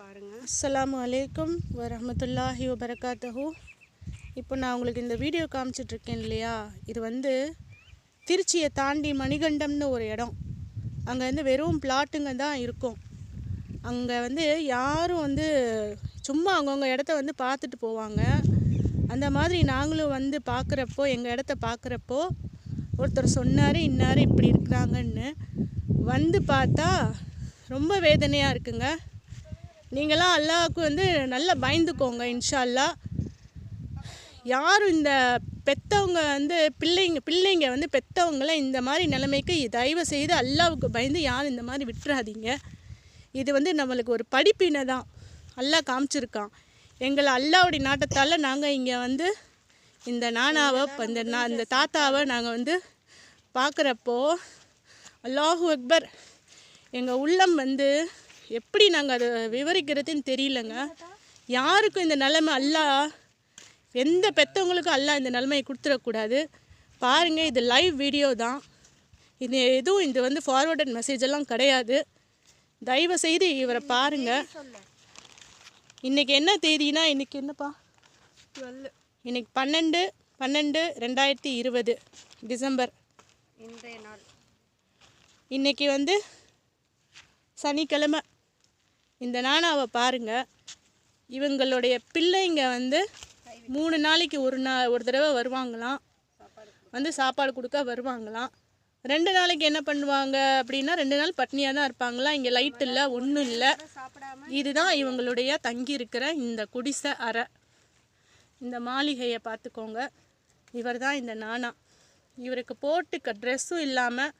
பாருங்கள் அஸ்லாம் அலைக்கும் வரமத்துல்லாஹி வபரகாத்தஹு. இப்போ நான் உங்களுக்கு இந்த வீடியோ காமிச்சிட்ருக்கேன் இல்லையா? இது வந்து திருச்சியை தாண்டி மணிகண்டம்னு ஒரு இடம். அங்கே வந்து வெறும் பிளாட்டுங்க தான் இருக்கும். அங்கே வந்து யாரும் வந்து சும்மா அவங்கவுங்க இடத்த வந்து பார்த்துட்டு போவாங்க. அந்த மாதிரி நாங்களும் வந்து பார்க்குறப்போ எங்கள் இடத்த பார்க்குறப்போ ஒருத்தர் சொன்னார் இன்னார் இப்படி இருக்கிறாங்கன்னு. வந்து பார்த்தா ரொம்ப வேதனையாக இருக்குங்க. நீங்களாம் அல்லாவுக்கு வந்து நல்லா பயந்துக்கோங்க இன்ஷா அல்லாஹ் யாரும் இந்த பெத்தவங்க வந்து பிள்ளைங்க பிள்ளைங்க வந்து பெற்றவங்கள இந்த மாதிரி நிலைமைக்கு தயவு செய்து அல்லாவுக்கு பயந்து யாரும் இந்த மாதிரி விட்டுறாதீங்க. இது வந்து நம்மளுக்கு ஒரு படிப்பினை தான். அல்லாஹ் காமிச்சிருக்கான். எங்களை அல்லாவுடைய நாட்டத்தால் நாங்கள் இங்கே வந்து இந்த நானாவை இந்த நா இந்த தாத்தாவை நாங்கள் வந்து பார்க்குறப்போ அல்லாஹூ அக்பர் எங்கள் உள்ளம் வந்து எப்படி நாங்கள் அதை விவரிக்கிறதுன்னு தெரியலங்க. யாருக்கும் இந்த நிலைமை அல்லாஹ் எந்த பெற்றவங்களுக்கும் அல்லாஹ் இந்த நிலைமையை கொடுத்துடக்கூடாது. பாருங்கள் இது லைவ் வீடியோ தான். இது எதுவும் இது வந்து ஃபார்வர்டட் மெசேஜ் எல்லாம் கிடையாது. தயவு செய்து இவரை பாருங்கள் இன்றைக்கி என்ன தேதினா இன்றைக்கி என்னப்பா? டுவெல் இன்னைக்கு பன்னெண்டு பன்னெண்டு ரெண்டாயிரத்தி இருபது டிசம்பர். இன்றைய நாள். இன்னைக்கு வந்து சனிக்கிழமை. இந்த நானாவை பாருங்கள் இவங்களுடைய பிள்ளைங்க வந்து மூணு நாளைக்கு ஒரு நாள் ஒரு தடவை வருவாங்களாம். வந்து சாப்பாடு கொடுக்க வருவாங்களாம். ரெண்டு நாளைக்கு என்ன பண்ணுவாங்க அப்படின்னா ரெண்டு நாள் பட்னியாக தான் இருப்பாங்களாம் இங்கே லைட் இல்லை ஒன்றும் இல்லை. இதுதான் இவங்களுடைய தங்கி இருக்கிற இந்த குடிசை அறை. இந்த மாளிகையை பார்த்துக்கோங்க. இவர் தான் இந்த நானா. இவருக்கு போட்டுக்க ட்ரெஸ்ஸும் இல்லாமல்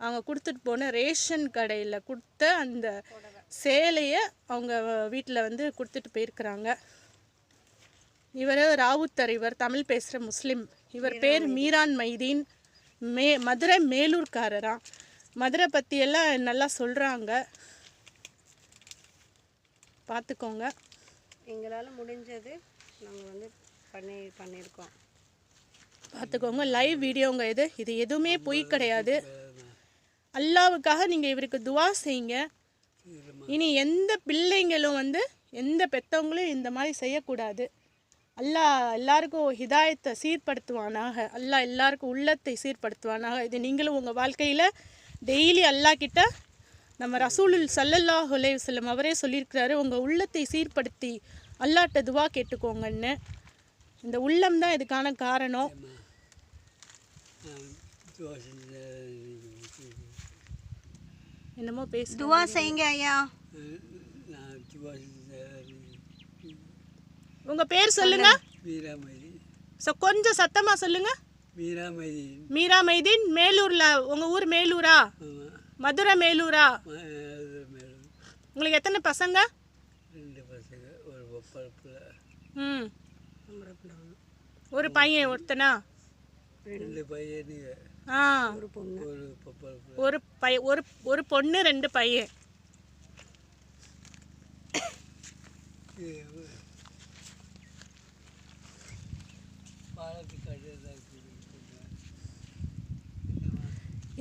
அவங்க கொடுத்துட்டு போன ரேஷன் கடையில் கொடுத்த அந்த சேலையை அவங்க வீட்டில் வந்து கொடுத்துட்டு போயிருக்கிறாங்க. இவர் ராவுத்தர் இவர் தமிழ் பேசுகிற முஸ்லீம். இவர் பேர் மீரான் மைதீன் மே மதுரை மேலூர்காரரா. மதுரை பற்றியெல்லாம் நல்லா சொல்கிறாங்க பார்த்துக்கோங்க எங்களால் முடிஞ்சது நாங்கள் வந்து பண்ணி பண்ணியிருக்கோம் பார்த்துக்கோங்க லைவ் வீடியோங்க இது. இது எதுவுமே பொய் கிடையாது. அல்லாவுக்காக நீங்கள் இவருக்கு துவா செய்யுங்க. இனி எந்த பிள்ளைங்களும் வந்து எந்த பெற்றவங்களும் இந்த மாதிரி செய்யக்கூடாது. அல்லாஹ் எல்லாருக்கும் ஹிதாயத்தை சீர்படுத்துவானாக. அல்லா எல்லாருக்கும் உள்ளத்தை சீர்படுத்துவானாக. இது நீங்களும் உங்கள் வாழ்க்கையில் டெய்லி அல்லாஹ் கிட்ட நம்ம ரசூலுல் சல்லல்லாஹு அலைஹி அவரே சொல்லியிருக்கிறாரு. உங்கள் உள்ளத்தை சீர்படுத்தி அல்லாட்ட துவா கேட்டுக்கோங்கன்னு. இந்த உள்ளம் தான் இதுக்கான காரணம். என்னமோ பேசு துவா செய்யுங்க ஐயா. உங்க பேர் சொல்லுங்க. ஸோ கொஞ்சம் சத்தமா சொல்லுங்க. மீரா மைதீன் மேலூர்ல உங்க ஊர் மேலூரா? மதுரை மேலூரா? உங்களுக்கு எத்தனை பசங்க? ரெண்டு பசங்க ஒரு பப்பளப்பில் ம். ஒரு பையன் ஒருத்தனா? ரெண்டு பையனுங்க. ஒரு பொண்ணு. ஒரு பப்பளப்பில் ஒரு ஒரு ஒரு பொண்ணு ரெண்டு பையன்.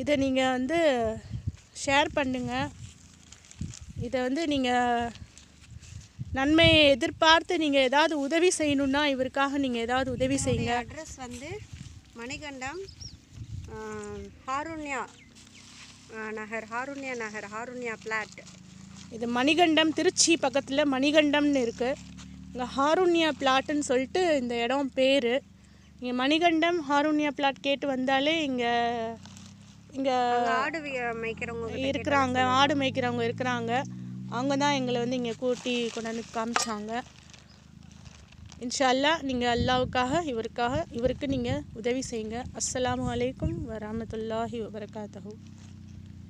இதை நீங்கள் வந்து ஷேர் பண்ணுங்க. இதை வந்து நீங்கள் நன்மையை எதிர்பார்த்து நீங்கள் ஏதாவது உதவி செய்யணுன்னா இவருக்காக நீங்கள் ஏதாவது உதவி செய்யுங்க. அட்ரஸ் வந்து மணிகண்டம் ஹாருண்யா நகர் ஹாருண்யா நகர் ஹாருண்யா பிளாட் இது மணிகண்டம் திருச்சி பக்கத்தில் மணிகண்டம்னு இருக்குது இங்கே ஹாருண்யா பிளாட்டுன்னு சொல்லிட்டு இந்த இடம் பேர். இங்கே மணிகண்டம் ஹாருண்யா பிளாட் கேட்டு வந்தாலே இங்கே இங்கே ஆடு மேய்க்கிறவங்க இருக்கிறாங்க ஆடு மேய்க்கிறவங்க இருக்கிறாங்க. அவங்க தான் எங்களை வந்து இங்கே கூட்டி கொண்டாந்து காமிச்சாங்க. இன்ஷா அல்லாஹ் நீங்கள் அல்லாவுக்காக இவருக்காக இவருக்கு நீங்கள் உதவி செய்யுங்க. அஸ்லாம் அலைக்கும் வரமத்துல்லாஹி வபரகாத்தஹூ.